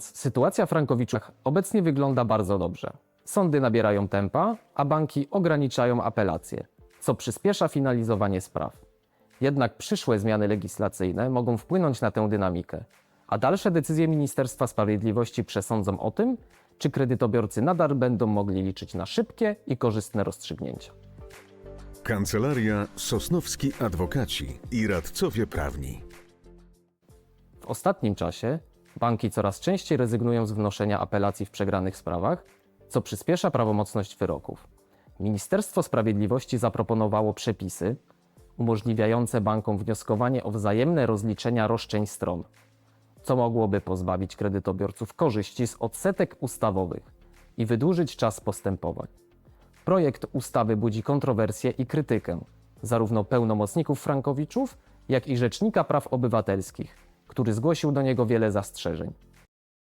Sytuacja Frankowiczów obecnie wygląda bardzo dobrze. Sądy nabierają tempa, a banki ograniczają apelacje, co przyspiesza finalizowanie spraw. Jednak przyszłe zmiany legislacyjne mogą wpłynąć na tę dynamikę, a dalsze decyzje Ministerstwa Sprawiedliwości przesądzą o tym, czy kredytobiorcy nadal będą mogli liczyć na szybkie i korzystne rozstrzygnięcia. Kancelaria Sosnowski Adwokaci i Radcowie Prawni. W ostatnim czasie banki coraz częściej rezygnują z wnoszenia apelacji w przegranych sprawach, co przyspiesza prawomocność wyroków. Ministerstwo Sprawiedliwości zaproponowało przepisy umożliwiające bankom wnioskowanie o wzajemne rozliczenia roszczeń stron, co mogłoby pozbawić kredytobiorców korzyści z odsetek ustawowych i wydłużyć czas postępowań. Projekt ustawy budzi kontrowersje i krytykę zarówno pełnomocników Frankowiczów, jak i Rzecznika Praw Obywatelskich, który zgłosił do niego wiele zastrzeżeń.